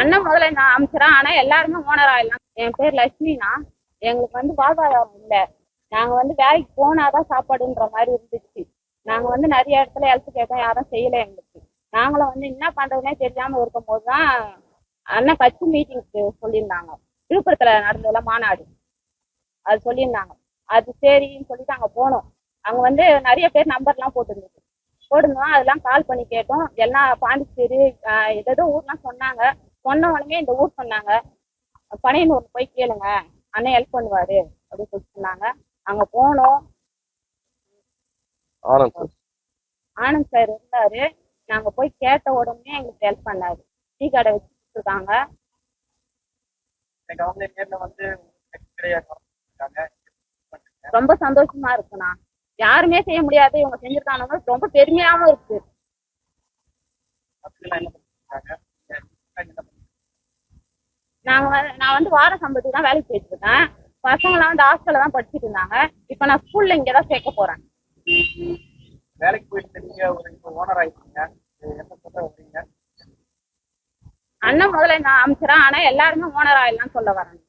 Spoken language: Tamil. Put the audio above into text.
அண்ணன் முதல்ல நான் அமைச்சரா ஆனா எல்லாருமே ஓனர் ஆயிடலாம் என் பேர் லட்சுமினா எங்களுக்கு வந்து வாழ்வாதாரம் இல்ல. நாங்க வந்து வேலைக்கு போனாதான் சாப்பாடுன்ற மாதிரி இருந்துச்சு. நாங்க வந்து நிறைய இடத்துல ஹெல்ப் கேட்டோம். யாரும் செய்யல எங்களுக்கு. நாங்களும் வந்து என்ன பண்றதுனே தெரியாம இருக்கும் போதுதான் அண்ணன் கட்சி மீட்டிங்க்கு சொல்லியிருந்தாங்க. விழுப்புரத்துல நடந்ததுல மாநாடு. அது சொல்லியிருந்தாங்க. அது சரின்னு சொல்லிட்டு அங்க போனோம். அங்க வந்து நிறைய பேர் நம்பர்லாம் போட்டுருந்துச்சு போட்டுருந்தோம். அதெல்லாம் கால் பண்ணி கேட்டோம். எல்லாம் பாண்டிச்சேரி ஏதோ ஊர்லாம் சொன்னாங்க. சொன்ன உடனே இந்த ஊர் சொன்னாங்க. பனையனூர் போய் கேளுங்க. அண்ணன் ஹெல்ப் பண்ணுவாரு. அப்படின்னு சொல்லி சொன்னாங்க. அங்க போனோம். ஆனந்த் சார். ஆனந்த் சார் இருந்தாரு. நாங்க போய் கேட்ட உடனே எங்களுக்கு ஹெல்ப் பண்ணாரு. டீ கடை வச்சு கொடுத்துருக்காங்க. இன்னைக்கு அவங்க நேர்ல வந்து கிடையாது ரொம்ப சந்தோஷமா இருக்குண்ணா. யாருமே செய்ய முடியாது. இவங்க செஞ்சிருக்காங்க ரொம்ப பெருமையாவும் இருக்கு மக்கள் என்ன பண்ணிருக்காங்க என்ன பண்ணிருக்காங்க? நாங்க வந்து நான் வந்து வார சம்பளத்துக்கு தான் வேலைக்கு போயிட்டு இருக்கேன். பசங்களாம் வந்து ஹாஸ்டல்ல தான் படிச்சுட்டு இருந்தாங்க. இப்போ நான் ஸ்கூல்ல இங்கே தான் சேர்க்க போறேன். வேலைக்கு போயிட்டு நீங்க ஒரு இப்போ ஓனர் ஆயிட்டீங்க. இது என்ன சொல்ல வரீங்க அண்ணன் முதல்ல நான் அமைச்சரா ஆனா எல்லாருமே ஓனர் ஆயிடலாம் சொல்ல வரேன்.